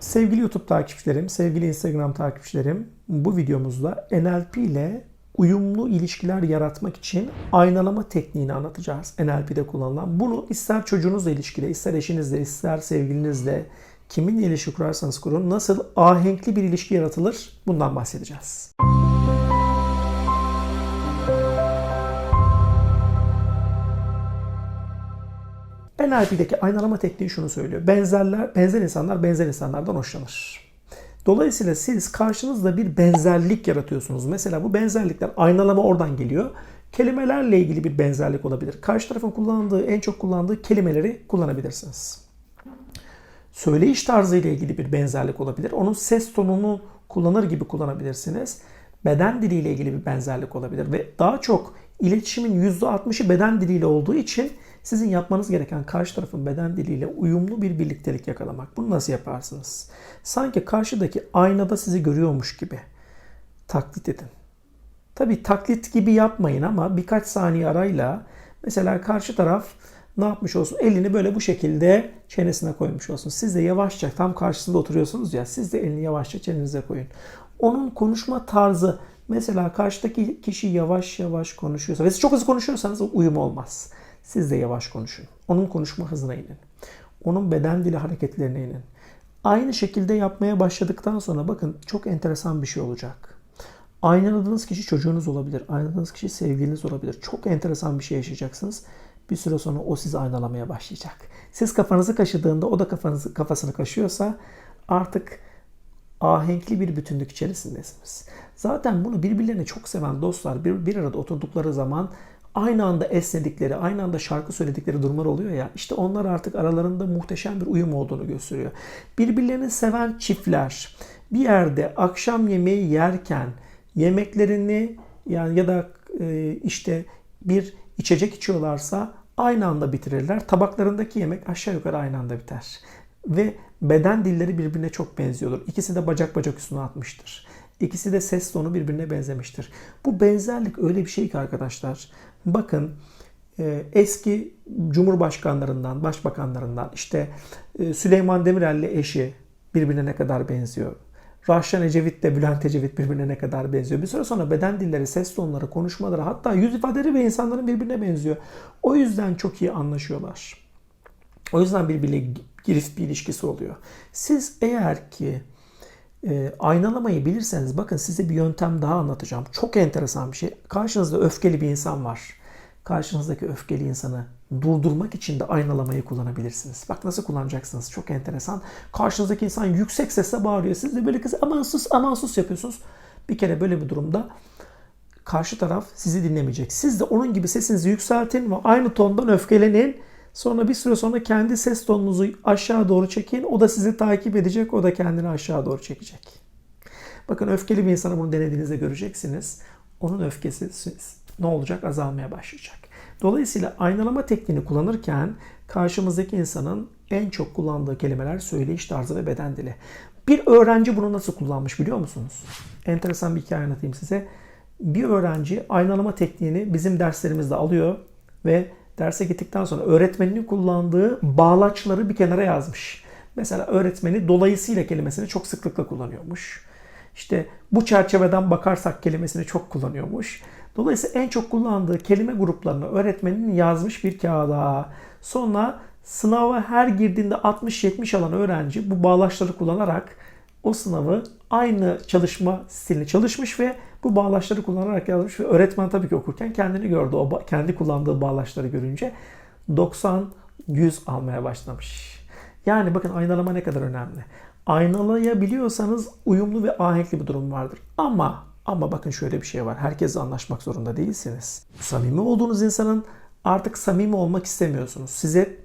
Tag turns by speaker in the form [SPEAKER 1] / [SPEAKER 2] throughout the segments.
[SPEAKER 1] Sevgili YouTube takipçilerim, sevgili Instagram takipçilerim, bu videomuzda NLP ile uyumlu ilişkiler yaratmak için aynalama tekniğini anlatacağız. NLP'de kullanılan. Bunu ister çocuğunuzla ilişkide, ister eşinizle, ister sevgilinizle, kiminle ilişki kurarsanız kurun, nasıl ahenkli bir ilişki yaratılır bundan bahsedeceğiz. NLP'deki aynalama tekniği şunu söylüyor. Benzerler, benzer insanlar benzer insanlardan hoşlanır. Dolayısıyla siz karşınızda bir benzerlik yaratıyorsunuz. Mesela bu benzerlikler aynalama oradan geliyor. Kelimelerle ilgili bir benzerlik olabilir. Karşı tarafın kullandığı, en çok kullandığı kelimeleri kullanabilirsiniz. Söyleyiş tarzı ile ilgili bir benzerlik olabilir. Onun ses tonunu kullanır gibi kullanabilirsiniz. Beden diliyle ilgili bir benzerlik olabilir ve daha çok iletişimin %60'ı beden diliyle olduğu için sizin yapmanız gereken karşı tarafın beden diliyle uyumlu bir birliktelik yakalamak. Bunu nasıl yaparsınız? Sanki karşıdaki aynada sizi görüyormuş gibi taklit edin. Tabi taklit gibi yapmayın ama birkaç saniye arayla mesela karşı taraf ne yapmış olsun? Elini böyle bu şekilde çenesine koymuş olsun. Siz de yavaşça tam karşısında oturuyorsunuz ya siz de elini yavaşça çenenize koyun. Onun konuşma tarzı mesela karşıdaki kişi yavaş yavaş konuşuyorsa ve siz çok hızlı konuşuyorsanız uyum olmaz. Siz de yavaş konuşun. Onun konuşma hızına inin. Onun beden dili hareketlerine inin. Aynı şekilde yapmaya başladıktan sonra bakın çok enteresan bir şey olacak. Aynaladığınız kişi çocuğunuz olabilir. Aynaladığınız kişi sevgiliniz olabilir. Çok enteresan bir şey yaşayacaksınız. Bir süre sonra o sizi aynalamaya başlayacak. Siz kafanızı kaşıdığında o da kafanızı, kafasını kaşıyorsa artık ahenkli bir bütünlük içerisindesiniz. Zaten bunu birbirlerini çok seven dostlar bir, bir arada oturdukları zaman aynı anda esnedikleri, aynı anda şarkı söyledikleri durumlar oluyor ya. İşte onlar artık aralarında muhteşem bir uyum olduğunu gösteriyor. Birbirlerini seven çiftler bir yerde akşam yemeği yerken yemeklerini yani ya da e, işte bir içecek içiyorlarsa aynı anda bitirirler. Tabaklarındaki yemek aşağı yukarı aynı anda biter. Ve beden dilleri birbirine çok benziyordur. İkisi de bacak bacak üstüne atmıştır. İkisi de ses tonu birbirine benzemiştir. Bu benzerlik öyle bir şey ki arkadaşlar. Bakın e, eski cumhurbaşkanlarından, başbakanlarından işte e, Süleyman Demirel'le eşi birbirine ne kadar benziyor. Rahşan Ecevit ile Bülent Ecevit birbirine ne kadar benziyor. Bir süre sonra beden dilleri, ses tonları, konuşmaları hatta yüz ifadeleri ve insanların birbirine benziyor. O yüzden çok iyi anlaşıyorlar. O yüzden birbiriyle girift bir ilişkisi oluyor. Siz eğer ki e, aynalamayı bilirseniz bakın size bir yöntem daha anlatacağım. Çok enteresan bir şey. Karşınızda öfkeli bir insan var. Karşınızdaki öfkeli insanı durdurmak için de aynalamayı kullanabilirsiniz. Bak nasıl kullanacaksınız. Çok enteresan. Karşınızdaki insan yüksek sesle bağırıyor. Siz de böyle kız aman sus aman sus yapıyorsunuz. Bir kere böyle bir durumda karşı taraf sizi dinlemeyecek. Siz de onun gibi sesinizi yükseltin ve aynı tondan öfkelenin. Sonra bir süre sonra kendi ses tonunuzu aşağı doğru çekin. O da sizi takip edecek. O da kendini aşağı doğru çekecek. Bakın öfkeli bir insana bunu denediğinizde göreceksiniz. Onun öfkesi ne olacak? Azalmaya başlayacak. Dolayısıyla aynalama tekniğini kullanırken karşımızdaki insanın en çok kullandığı kelimeler söyleyiş tarzı ve beden dili. Bir öğrenci bunu nasıl kullanmış biliyor musunuz? Enteresan bir hikaye anlatayım size. Bir öğrenci aynalama tekniğini bizim derslerimizde alıyor ve derse gittikten sonra öğretmeninin kullandığı bağlaçları bir kenara yazmış. Mesela öğretmeni dolayısıyla kelimesini çok sıklıkla kullanıyormuş. İşte bu çerçeveden bakarsak kelimesini çok kullanıyormuş. Dolayısıyla en çok kullandığı kelime gruplarını öğretmenin yazmış bir kağıda. Sonra sınava her girdiğinde 60-70 alan öğrenci bu bağlaçları kullanarak o sınavı aynı çalışma stilini çalışmış ve bu bağlaçları kullanarak yazmış ve öğretmen tabii ki okurken kendini gördü. O kendi kullandığı bağlaçları görünce 90 100 almaya başlamış. Yani bakın aynalama ne kadar önemli. Aynalayabiliyorsanız uyumlu ve ahenkli bir durum vardır. Ama ama bakın şöyle bir şey var. Herkesle anlaşmak zorunda değilsiniz. Samimi olduğunuz insanın artık samimi olmak istemiyorsunuz. Size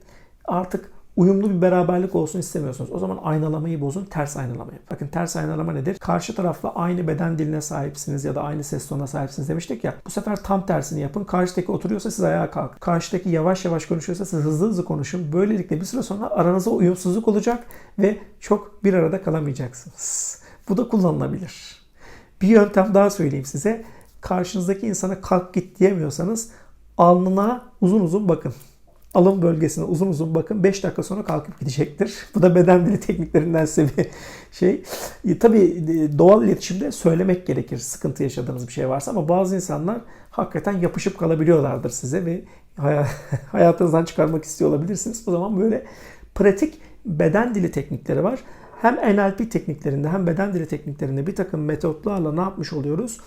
[SPEAKER 1] artık uyumlu bir beraberlik olsun istemiyorsunuz. O zaman aynalamayı bozun, ters aynalamayı. Bakın ters aynalama nedir? Karşı tarafla aynı beden diline sahipsiniz ya da aynı ses tonuna sahipsiniz demiştik ya. Bu sefer tam tersini yapın. Karşıdaki oturuyorsa siz ayağa kalkın. Karşıdaki yavaş yavaş konuşuyorsa siz hızlı hızlı konuşun. Böylelikle bir süre sonra aranızda uyumsuzluk olacak ve çok bir arada kalamayacaksınız. Bu da kullanılabilir. Bir yöntem daha söyleyeyim size. Karşınızdaki insana kalk git diyemiyorsanız alnına uzun uzun bakın. Alın bölgesine uzun uzun bakın. 5 dakika sonra kalkıp gidecektir. Bu da beden dili tekniklerinden size bir şey. E, tabii e, doğal iletişimde söylemek gerekir sıkıntı yaşadığınız bir şey varsa ama bazı insanlar hakikaten yapışıp kalabiliyorlardır size ve hay- hayatınızdan çıkarmak istiyor olabilirsiniz. O zaman böyle pratik beden dili teknikleri var. Hem NLP tekniklerinde hem beden dili tekniklerinde bir takım metotlarla ne yapmış oluyoruz?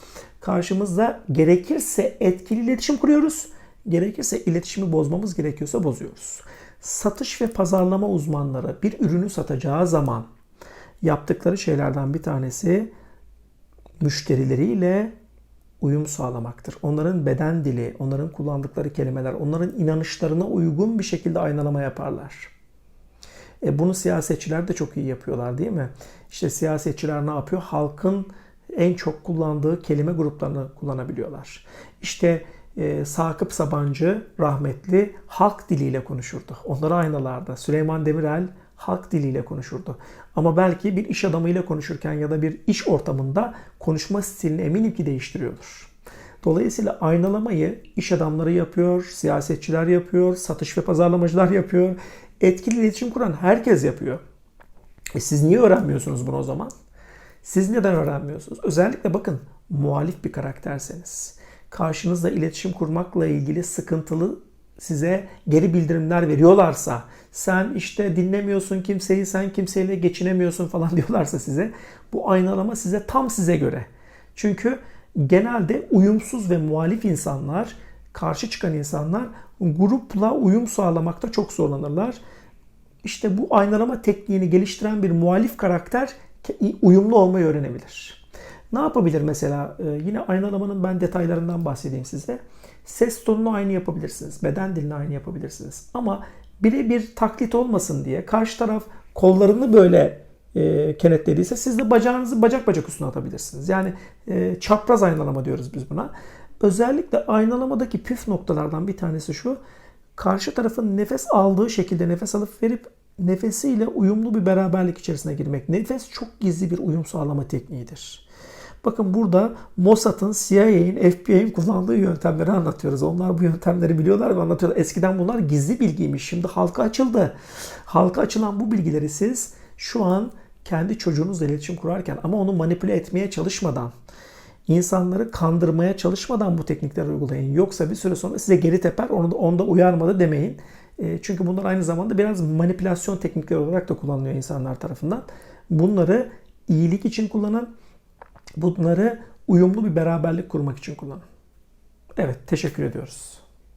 [SPEAKER 1] Karşımızda gerekirse etkili iletişim kuruyoruz. Gerekirse iletişimi bozmamız gerekiyorsa bozuyoruz. Satış ve pazarlama uzmanları bir ürünü satacağı zaman yaptıkları şeylerden bir tanesi müşterileriyle uyum sağlamaktır. Onların beden dili, onların kullandıkları kelimeler, onların inanışlarına uygun bir şekilde aynalama yaparlar. E bunu siyasetçiler de çok iyi yapıyorlar değil mi? İşte siyasetçiler ne yapıyor? Halkın en çok kullandığı kelime gruplarını kullanabiliyorlar. İşte e, Sakıp Sabancı rahmetli halk diliyle konuşurdu. Onları aynalarda. Süleyman Demirel halk diliyle konuşurdu. Ama belki bir iş adamıyla konuşurken ya da bir iş ortamında konuşma stilini eminim ki değiştiriyordur. Dolayısıyla aynalamayı iş adamları yapıyor, siyasetçiler yapıyor, satış ve pazarlamacılar yapıyor. Etkili iletişim kuran herkes yapıyor. E siz niye öğrenmiyorsunuz bunu o zaman? Siz neden öğrenmiyorsunuz? Özellikle bakın muhalif bir karakterseniz. Karşınızda iletişim kurmakla ilgili sıkıntılı size geri bildirimler veriyorlarsa, sen işte dinlemiyorsun kimseyi, sen kimseyle geçinemiyorsun falan diyorlarsa size, bu aynalama size tam size göre. Çünkü genelde uyumsuz ve muhalif insanlar, karşı çıkan insanlar grupla uyum sağlamakta çok zorlanırlar. İşte bu aynalama tekniğini geliştiren bir muhalif karakter uyumlu olmayı öğrenebilir. Ne yapabilir mesela? Ee, yine aynalamanın ben detaylarından bahsedeyim size. Ses tonunu aynı yapabilirsiniz. Beden dilini aynı yapabilirsiniz. Ama birebir taklit olmasın diye karşı taraf kollarını böyle e, kenetlediyse siz de bacağınızı bacak bacak üstüne atabilirsiniz. Yani e, çapraz aynalama diyoruz biz buna. Özellikle aynalamadaki püf noktalardan bir tanesi şu. Karşı tarafın nefes aldığı şekilde nefes alıp verip nefesiyle uyumlu bir beraberlik içerisine girmek. Nefes çok gizli bir uyum sağlama tekniğidir. Bakın burada Mossad'ın, CIA'in, FBI'nin kullandığı yöntemleri anlatıyoruz. Onlar bu yöntemleri biliyorlar ve anlatıyorlar. Eskiden bunlar gizli bilgiymiş. Şimdi halka açıldı. Halka açılan bu bilgileri siz şu an kendi çocuğunuzla iletişim kurarken ama onu manipüle etmeye çalışmadan, insanları kandırmaya çalışmadan bu teknikleri uygulayın. Yoksa bir süre sonra size geri teper, onu da, onda uyarmadı demeyin. E, çünkü bunlar aynı zamanda biraz manipülasyon teknikleri olarak da kullanılıyor insanlar tarafından. Bunları iyilik için kullanın. Bunları uyumlu bir beraberlik kurmak için kullanın. Evet, teşekkür ediyoruz.